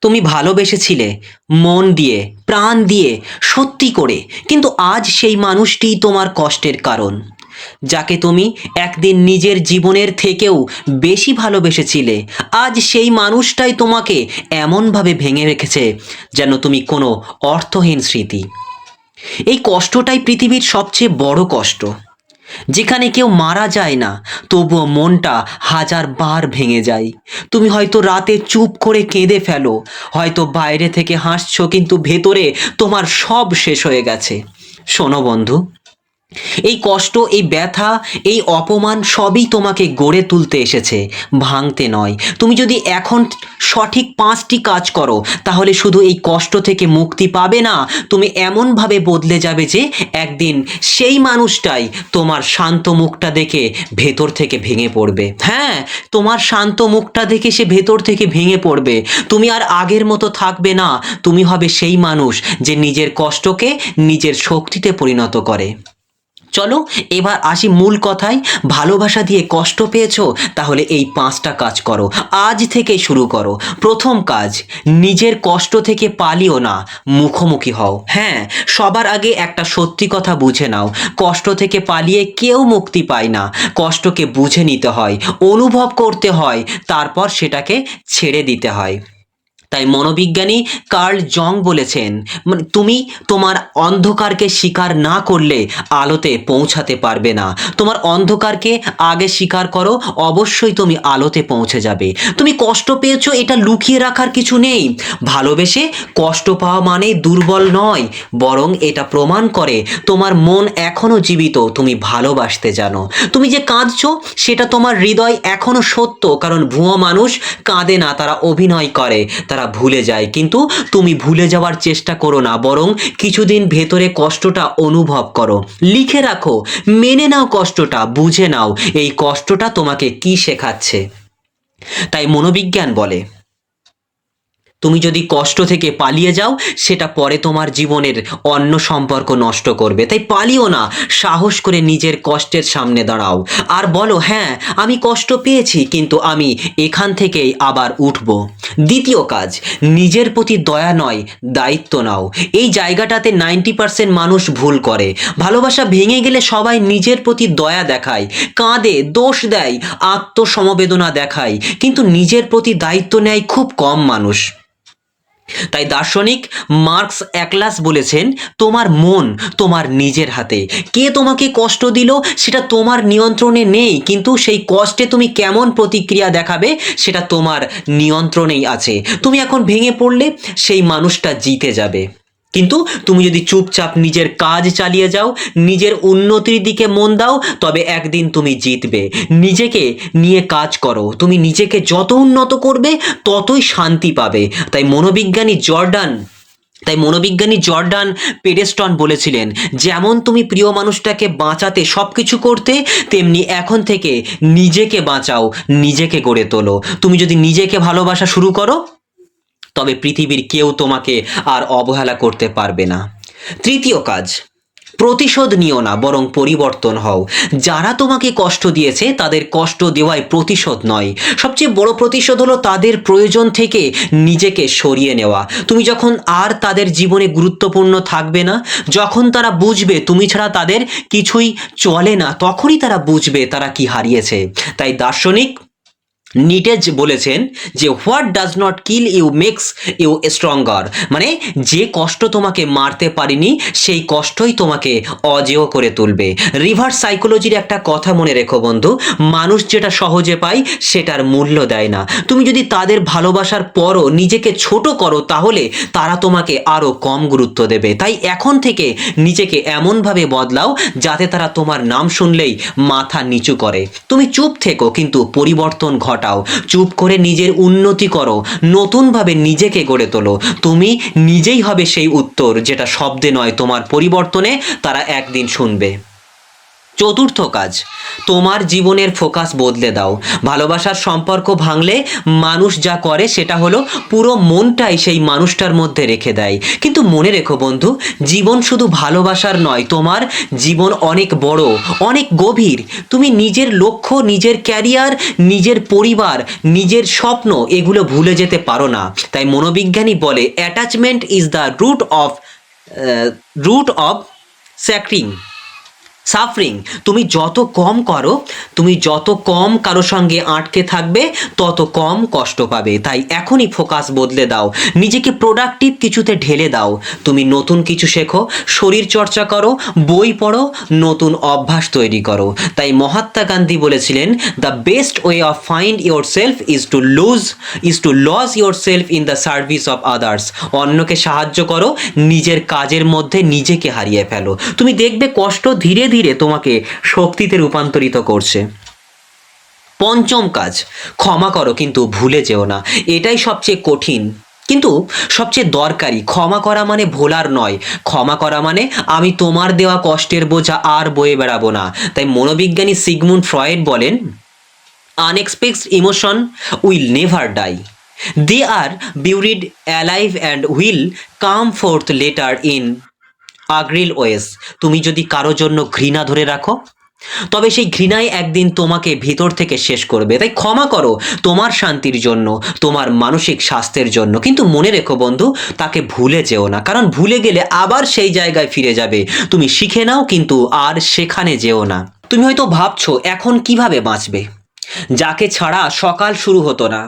তুমি ভালোবেসেছিলে মন দিয়ে, প্রাণ দিয়ে, সত্যি করে। কিন্তু আজ সেই মানুষটিই তোমার কষ্টের কারণ। যাকে তুমি একদিন নিজের জীবনের থেকেও বেশি ভালোবেসেছিলে, আজ সেই মানুষটাই তোমাকে এমনভাবে ভেঙে রেখেছে যেন তুমি কোনো অর্থহীন স্মৃতি। এই কষ্টটাই পৃথিবীর সবচেয়ে বড় কষ্ট। যেখানে কেউ মারা যায় না, তবুও মনটা হাজার বার ভেঙে যায়। তুমি হয়তো রাতে চুপ করে কেঁদে ফেলো, হয়তো বাইরে থেকে হাসছো, কিন্তু ভেতরে তোমার সব শেষ হয়ে গেছে। শোনো বন্ধু এই কষ্ট, এই ব্যথা, এই অপমান সবই তোমাকে গড়ে তুলতে এসেছে। ভাঙতে নয়। তুমি যদি এখন সঠিক পাঁচটি কাজ করো, তাহলে শুধু এই কষ্ট থেকে মুক্তি পাবে না। তুমি এমনভাবে বদলে যাবে যে একদিন সেই মানুষটাই তোমার শান্ত মুখটা দেখে ভেতর থেকে ভেঙে পড়বে। হ্যাঁ তোমার শান্ত মুখটা দেখে সে ভেতর থেকে ভেঙে পড়বে। তুমি আর আগের মতো থাকবে না। তুমি হবে সেই মানুষ যে নিজের কষ্টকে নিজের শক্তিতে পরিণত করে। চলো, এবার আসি মূল কথায়। ভালোবাসা দিয়ে কষ্ট পেয়েছ, তাহলে এই পাঁচটা কাজ করো। আজ থেকে শুরু করো। প্রথম কাজ, নিজের কষ্ট থেকে পালিও না, মুখোমুখি হও। হ্যাঁ সবার আগে একটা সত্যি কথা বুঝে নাও। কষ্ট থেকে পালিয়ে কেউ মুক্তি পায় না। কষ্টকে বুঝে নিতে হয়, অনুভব করতে হয়, তারপর সেটাকে ছেড়ে দিতে হয়। তাই মনোবিজ্ঞানী কার্ল জং বলেছেন মানে তুমি তোমার অন্ধকারকে স্বীকার না করলে আলোতে পৌঁছাতে পারবে না। তোমার অন্ধকারকে আগে স্বীকার করো, অবশ্যই তুমি আলোতে পৌঁছে যাবে। তুমি কষ্ট পেয়েছ, এটা লুকিয়ে রাখার কিছু নেই। ভালোবেসে কষ্ট পাওয়া মানে দুর্বল নয়, বরং এটা প্রমাণ করে তোমার মন এখনও জীবিত, তুমি ভালোবাসতে জানো। তুমি যে কাঁদছো, সেটা তোমার হৃদয় এখনও সত্য, কারণ ভুয়ো মানুষ কাঁদে না, তারা অভিনয় করে। তারা ভুলে যায়। কিন্তু তুমি ভুলে যাওয়ার চেষ্টা করো না, বরং কিছুদিন ভেতরে কষ্টটা অনুভব করো। লিখে রাখো, মেনে নাও কষ্টটা, বুঝে নাও এই কষ্টটা তোমাকে কি শেখাচ্ছে। তাই মনোবিজ্ঞান বলে। তুমি যদি কষ্ট থেকে পালিয়ে যাও, সেটা পরে তোমার জীবনের অন্য সম্পর্ক নষ্ট করবে। তাই পালিও না, সাহস করে নিজের কষ্টের সামনে দাঁড়াও। আর বলো হ্যাঁ আমি কষ্ট পেয়েছি, কিন্তু আমি এখান থেকেই আবার উঠব। দ্বিতীয় কাজ, নিজের প্রতি দয়া নয়, দায়িত্ব নাও। এই জায়গাটাতে নাইনটি পার্সেন্ট মানুষ ভুল করে। ভালোবাসা ভেঙে গেলে সবাই নিজের প্রতি দয়া দেখায়, কাঁদে, দোষ দেয়, আত্মসমবেদনা দেখায়। কিন্তু নিজের প্রতি দায়িত্ব নেয় খুব কম মানুষ। তাই দার্শনিক মার্কস একলাস বলেছেন, তোমার মন তোমার নিজের হাতে। কে তোমাকে কষ্ট দিল সেটা তোমার নিয়ন্ত্রণে নেই, কিন্তু সেই কষ্টে তুমি কেমন প্রতিক্রিয়া দেখাবে সেটা তোমার নিয়ন্ত্রণেই আছে। তুমি এখন ভেঙে পড়লে সেই মানুষটা জিতে যাবে। কিন্তু তুমি যদি চুপচাপ নিজের কাজ চালিয়ে যাও, নিজের উন্নতির দিকে মন দাও, তবে একদিন তুমি জিতবে। নিজেকে নিয়ে কাজ করো। তুমি নিজেকে যত উন্নত করবে, ততই শান্তি পাবে। তাই মনোবিজ্ঞানী জর্ডান, তাই মনোবিজ্ঞানী জর্ডান পেডেস্টন বলেছিলেন, যেমন তুমি প্রিয় মানুষটাকে বাঁচাতে সব কিছু করতে, তেমনি এখন থেকে নিজেকে বাঁচাও, নিজেকে গড়ে তোলো। তুমি যদি নিজেকে ভালোবাসা শুরু করো তবে পৃথিবীর কেউ তোমাকে আর অবহেলা করতে পারবে না। তৃতীয় কাজ, প্রতিশোধ নিও না, বরং পরিবর্তন হও। যারা তোমাকে কষ্ট দিয়েছে, তাদের কষ্ট দেওয়াই প্রতিশোধ নয়। সবচেয়ে বড় প্রতিশোধ হলো তাদের প্রয়োজন থেকে নিজেকে সরিয়ে নেওয়া। তুমি যখন আর তাদের জীবনে গুরুত্বপূর্ণ থাকবে না, যখন তারা বুঝবে তুমি ছাড়া তাদের কিছুই চলে না, তখনই তারা বুঝবে তারা কি হারিয়েছে। তাই দার্শনিক নিটেজ বলেছেন যে what does not kill you makes you stronger মানে যে কষ্ট তোমাকে মারতে পারেনি, সেই কষ্টই তোমাকে অজেয় করে তুলবে। রিভার্স সাইকোলজির একটা কথা মনে রেখো বন্ধু, মানুষ যেটা সহজে পায়, সেটার মূল্য দেয় না। তুমি যদি তাদের ভালোবাসার পরও নিজেকে ছোট করো, তাহলে তারা তোমাকে আরও কম গুরুত্ব দেবে। তাই এখন থেকে নিজেকে এমনভাবে বদলাও, যাতে তারা তোমার নাম শুনলেই মাথা নিচু করে। তুমি চুপ থেকো, কিন্তু পরিবর্তন ঘটাও। চুপ করে নিজের উন্নতি করো। নতুনভাবে নিজেকে গড়ে তোলো। তুমি নিজেই হবে সেই উত্তর, যেটা শব্দে নয়, তোমার পরিবর্তনে তারা একদিন শুনবে। চতুর্থ কাজ, তোমার জীবনের ফোকাস বদলে দাও। ভালোবাসার সম্পর্ক ভাঙলে মানুষ যা করে সেটা হলো পুরো মনটাই সেই মানুষটার মধ্যে রেখে দেয়। কিন্তু মনে রেখো বন্ধু, জীবন শুধু ভালোবাসার নয়, তোমার জীবন অনেক বড়, অনেক গভীর। তুমি নিজের লক্ষ্য, নিজের ক্যারিয়ার, নিজের পরিবার, নিজের স্বপ্ন, এগুলো ভুলে যেতে পারো না। তাই মনোবিজ্ঞানী বলে attachment is the root of root of suffering suffering তুমি যত কম করো, তুমি যত কম কারও সঙ্গে আটকে থাকবে, তত কম কষ্ট পাবে। তাই এখনই ফোকাস বদলে দাও। নিজেকে প্রোডাক্টিভ কিছুতে ঢেলে দাও। তুমি নতুন কিছু শেখো, শরীর চর্চা করো, বই পড়ো, নতুন অভ্যাস তৈরি করো। তাই মহাত্মা গান্ধী বলেছিলেন the best way of find yourself is to lose is to loss yourself in the service of others অন্যকে সাহায্য করো, নিজের কাজের মধ্যে নিজেকে হারিয়ে ফেলো। তুমি দেখবে কষ্ট ধীরে ধীরে তোমাকে শক্তিতে রূপান্তরিত করছে। পঞ্চম কাজ, ক্ষমা করো কিন্তু ভুলে যেও না। এটাই সবচেয়ে কঠিন। কিন্তু সবচেয়ে দরকারি, ক্ষমা করা মানে ভোলার নয়। ক্ষমা করা মানে আমি তোমার দেওয়া কষ্টের বোঝা আর বয়ে বেড়াবো না। তাই মনোবিজ্ঞানী সিগমুন্ড ফ্রয়েড বলেন unexpressed emotion will never die They are buried alive and will come forth later in agreeable ways. তুমি যদি কারও জন্য ঘৃণা ধরে রাখো? তবে সেই ঘৃণাই একদিন তোমাকে ভিতর থেকে শেষ করবে। তাই ক্ষমা করো তোমার শান্তির জন্য, তোমার মানসিক স্বাস্থ্যের জন্য। কিন্তু মনে রেখো বন্ধু, তাকে ভুলে যেও না। কারণ ভুলে গেলে আবার সেই জায়গায় ফিরে যাবে। তুমি শিখে নাও, কিন্তু আর সেখানে যেও না। তুমি হয়তো ভাবছ, এখন কীভাবে বাঁচবে? যাকে ছাড়া সকাল শুরু হতো না।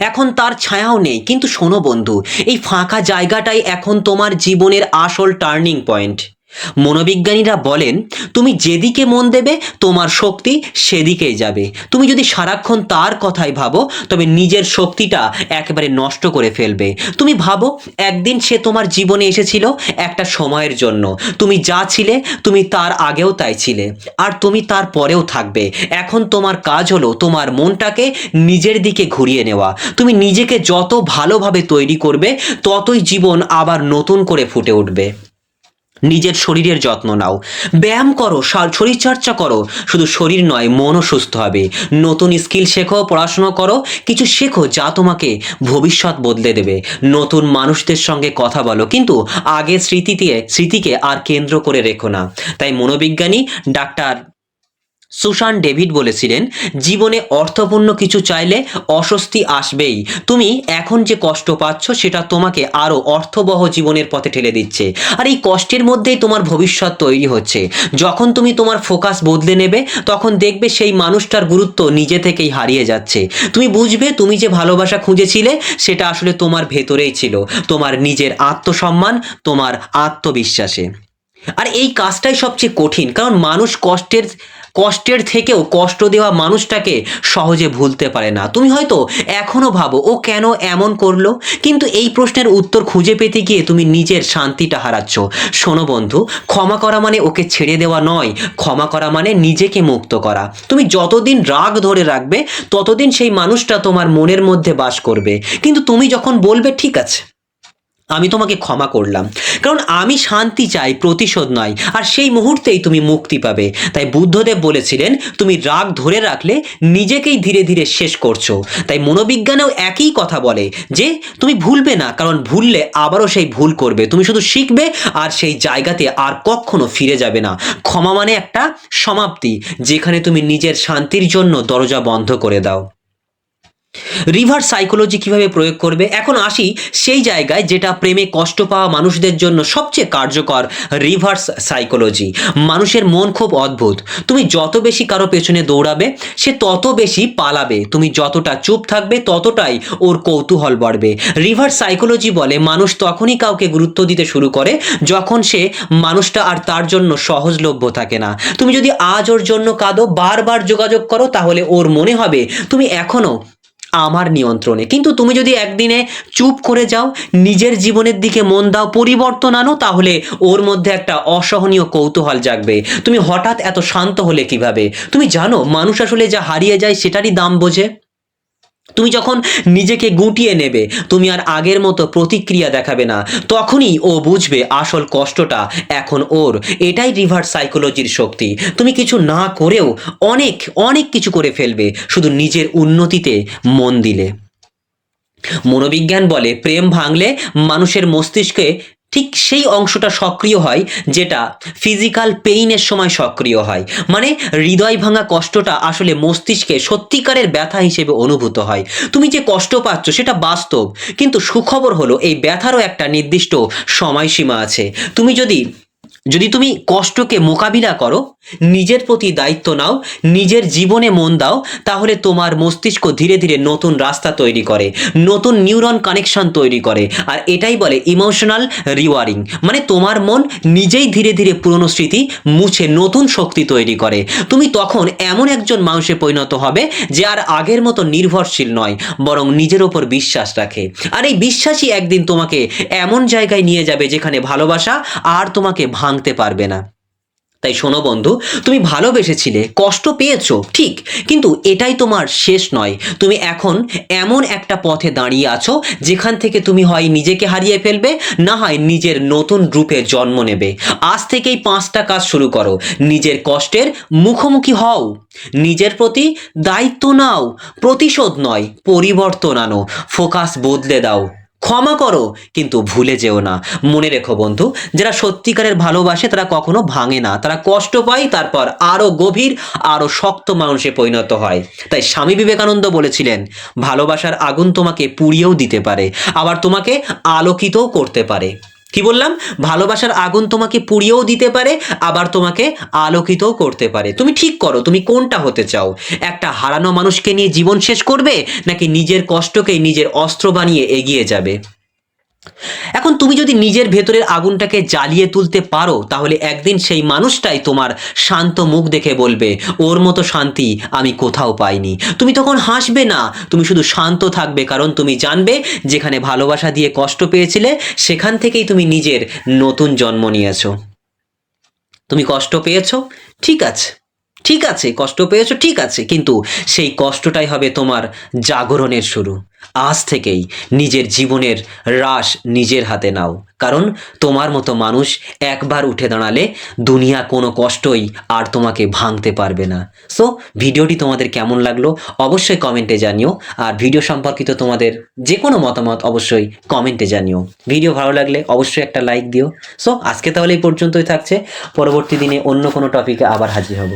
এখন তার ছায়াও নেই, কিন্তু শোনো বন্ধু, এই ফাঁকা জায়গাটাই এখন তোমার জীবনের আসল টার্নিং পয়েন্ট মনোবিজ্ঞানীরা বলেন, তুমি যেদিকে মন দেবে, তোমার শক্তি সেদিকেই যাবে। তুমি যদি সারাক্ষণ তার কথাই ভাবো, তবে নিজের শক্তিটা একেবারে নষ্ট করে ফেলবে। তুমি ভাবো, একদিন সে তোমার জীবনে এসেছিল একটা সময়ের জন্য। তুমি যা ছিলে, তুমি তার আগেও তাই ছিলে। আর তুমি তার পরেও থাকবে। এখন তোমার কাজ হলো তোমার মনটাকে নিজের দিকে ঘুরিয়ে নেওয়া। তুমি নিজেকে যত ভালোভাবে তৈরি করবে, ততই জীবন আবার নতুন করে ফুটে উঠবে। নিজের শরীরের যত্ন নাও। ব্যায়াম করো শরীরচর্চা করো। শুধু শরীর নয়, মনও সুস্থ হবে। নতুন স্কিল শেখো, পড়াশুনো করো, কিছু শেখো যা তোমাকে ভবিষ্যৎ বদলে দেবে। নতুন মানুষদের সঙ্গে কথা বলো, কিন্তু আগের দিয়ে স্মৃতিকে আর কেন্দ্র করে রেখো না। তাই মনোবিজ্ঞানী ডাক্তার সুশান ডেভিড বলেছিলেন, জীবনে অর্থপূর্ণ কিছু চাইলে অস্বস্তি আসবেই। তুমি এখন যে কষ্ট পাচ্ছ, সেটা তোমাকে আরও অর্থবহ জীবনের পথে ঠেলে দিচ্ছে। আর এই কষ্টের মধ্যেই তোমার ভবিষ্যৎ তৈরি হচ্ছে। যখন তুমি তোমার ফোকাস বদলে নেবে, তখন দেখবে সেই মানুষটার গুরুত্ব নিজে থেকেই হারিয়ে যাচ্ছে। তুমি বুঝবে তুমি যে ভালোবাসা খুঁজেছিলে, সেটা আসলে তোমার ভেতরেই ছিল। তোমার নিজের আত্মসম্মান, তোমার আত্মবিশ্বাসে। আর এই কাজটাই সবচেয়ে কঠিন, কারণ মানুষ কষ্টের কষ্টের থেকেও কষ্ট দেওয়া মানুষটাকে সহজে ভুলতে পারে না। তুমি হয়তো এখনও ভাবো, ও কেন এমন করল? কিন্তু এই প্রশ্নের উত্তর খুঁজে পেতে গিয়ে তুমি নিজের শান্তিটা হারাচ্ছ। শোনো বন্ধু, ক্ষমা করা মানে ওকে ছেড়ে দেওয়া নয়, ক্ষমা করা মানে নিজেকে মুক্ত করা। তুমি যতদিন রাগ ধরে রাখবে, ততদিন সেই মানুষটা তোমার মনের মধ্যে বাস করবে। কিন্তু তুমি যখন বলবে, ঠিক আছে। আমি তোমাকে ক্ষমা করলাম। কারণ আমি শান্তি চাই, প্রতিশোধ নয়। আর সেই মুহূর্তেই তুমি মুক্তি পাবে। তাই বুদ্ধদেব বলেছিলেন, তুমি রাগ ধরে রাখলে নিজেকেই ধীরে ধীরে শেষ করছ। তাই মনোবিজ্ঞানেও একই কথা বলে যে, তুমি ভুলবে না, কারণ ভুললে আবারও সেই ভুল করবে। তুমি শুধু শিখবে, আর সেই জায়গাতে আর কখনো ফিরে যাবে না। ক্ষমা মানে একটা সমাপ্তি, যেখানে তুমি নিজের শান্তির জন্য দরজা বন্ধ করে দাও। রিভার্স সাইকোলজি কীভাবে প্রয়োগ করবে? এখন আসি সেই জায়গায় যেটা প্রেমে কষ্ট পাওয়া মানুষদের জন্য সবচেয়ে কার্যকর রিভার্স সাইকোলজি মানুষের মন খুব অদ্ভুত। তুমি যত বেশি কারও পেছনে দৌড়াবে, সে তত বেশি পালাবে। তুমি যতটা চুপ থাকবে, ততটাই ওর কৌতূহল বাড়বে। রিভার্স সাইকোলজি বলে মানুষ তখনই কাউকে গুরুত্ব দিতে শুরু করে যখন সে মানুষটা আর তার জন্য সহজলভ্য থাকে না। তুমি যদি আজ ওর জন্য কাঁদো, বারবার যোগাযোগ করো, তাহলে ওর মনে হবে, তুমি এখনও আমার নিয়ন্ত্রণে। কিন্তু তুমি যদি একদিনে চুপ করে যাও, নিজের জীবনের দিকে মন দাও, পরিবর্তন আনো, তাহলে ওর মধ্যে একটা অসহনীয় কৌতূহল জাগবে। তুমি হঠাৎ এত শান্ত হলে কীভাবে? তুমি জানো, মানুষ আসলে যা হারিয়ে যায় সেটারই দাম বোঝে। তুমি যখন নিজেকে গুটিয়ে নেবে, তুমি আর আগের মতো প্রতিক্রিয়া দেখাবে না। তখনই ও বুঝবে আসল কষ্টটা এখন ওর। এটাই রিভার্স সাইকোলজির শক্তি। তুমি কিছু না করেও অনেক অনেক কিছু করে ফেলবে, শুধু নিজের উন্নতিতে মন দিলে। মনোবিজ্ঞান বলে, প্রেম ভাঙলে মানুষের মস্তিষ্কে ঠিক সেই অংশটা সক্রিয় হয় যেটা ফিজিক্যাল পেইনের সময় সক্রিয় হয়। মানে হৃদয় ভাঙা কষ্টটা আসলে মস্তিষ্কে সত্যিকারের ব্যথা হিসেবে অনুভূত হয়। তুমি যে কষ্ট পাচ্ছ সেটা বাস্তব, কিন্তু সুখবর হলো এই ব্যথারও একটা নির্দিষ্ট সময়সীমা আছে। তুমি যদি যদি তুমি কষ্টকে মোকাবিলা করো, নিজের প্রতি দায়িত্ব নাও, নিজের জীবনে মন দাও, তাহলে তোমার মস্তিষ্ক ধীরে ধীরে নতুন রাস্তা তৈরি করে, নতুন নিউরন কানেকশন তৈরি করে। আর এটাই বলে ইমোশনাল রিওয়ারিং। মানে তোমার মন নিজেই ধীরে ধীরে পুরনো স্মৃতি মুছে নতুন শক্তি তৈরি করে। তুমি তখন এমন একজন মানুষে পরিণত হবে যে আর আগের মতো নির্ভরশীল নয়, বরং নিজের ওপর বিশ্বাস রাখে। আর এই বিশ্বাসই একদিন তোমাকে এমন জায়গায় নিয়ে যাবে যেখানে ভালোবাসা আর তোমাকে ভাঙতে পারবে না। তাই শোনো বন্ধু, তুমি ভালোবেসেছিলে, কষ্ট পেয়েছ, ঠিক, কিন্তু এটাই তোমার শেষ নয়। তুমি এখন এমন একটা পথে দাঁড়িয়ে আছো, যেখান থেকে তুমি হয় নিজেকে হারিয়ে ফেলবে, না হয় নিজের নতুন রূপে জন্ম নেবে। আজ থেকেই পাঁচটা কাজ শুরু করো, নিজের কষ্টের মুখোমুখি হও। নিজের প্রতি দায়িত্ব নাও, প্রতিশোধ নয়, পরিবর্তন আনো, ফোকাস বদলে দাও। ক্ষমা করো, কিন্তু ভুলে যেও না। মনে রেখো বন্ধু, যারা সত্যিকারের ভালোবাসে, তারা কখনো ভাঙে না। তারা কষ্ট পায়, তারপর আরও গভীর, আরও শক্ত মানুষে পরিণত হয়। তাই স্বামী বিবেকানন্দ বলেছিলেন, ভালোবাসার আগুন তোমাকে পুড়িয়েও দিতে পারে, আবার তোমাকে আলোকিতও করতে পারে। কি বললাম? ভালোবাসার আগুন তোমাকে পুড়িয়েও দিতে পারে, আবার তোমাকে আলোকিতও করতে পারে। তুমি ঠিক করো, তুমি কোনটা হতে চাও? একটা হারানো মানুষকে নিয়ে জীবন শেষ করবে, নাকি নিজের কষ্টকে নিজের অস্ত্র বানিয়ে এগিয়ে যাবে? এখন তুমি যদি নিজের ভেতরের আগুনটাকে জ্বালিয়ে তুলতে পারো, তাহলে একদিন সেই মানুষটাই তোমার শান্ত মুখ দেখে বলবে, ওর মতো শান্তি আমি কোথাও পাইনি। তুমি তখন হাসবে না, তুমি শুধু শান্ত থাকবে, কারণ তুমি জানবে যেখানে ভালোবাসা দিয়ে কষ্ট পেয়েছিলে, সেখান থেকেই তুমি নিজের নতুন জন্ম নিয়েছো। তুমি কষ্ট পেয়েছ? ঠিক আছে ঠিক আছে, কষ্ট পেয়েছ, ঠিক আছে, কিন্তু সেই কষ্টটাই হবে তোমার জাগরণের শুরু। আজ থেকেই নিজের জীবনের রাস নিজের হাতে নাও। কারণ তোমার মতো মানুষ একবার উঠে দাঁড়ালে দুনিয়া কোনো কষ্টই আর তোমাকে ভাঙতে পারবে না। সো ভিডিওটি তোমাদের কেমন লাগল অবশ্যই কমেন্টে জানিও। আর ভিডিও সম্পর্কিত তোমাদের যে কোনো মতামত অবশ্যই কমেন্টে জানিও। ভিডিও ভালো লাগলে অবশ্যই একটা লাইক দিও। সো আজকে তাহলে এই পর্যন্তই থাকছে। পরবর্তী দিনে অন্য কোনো টপিকে আবার হাজির হব।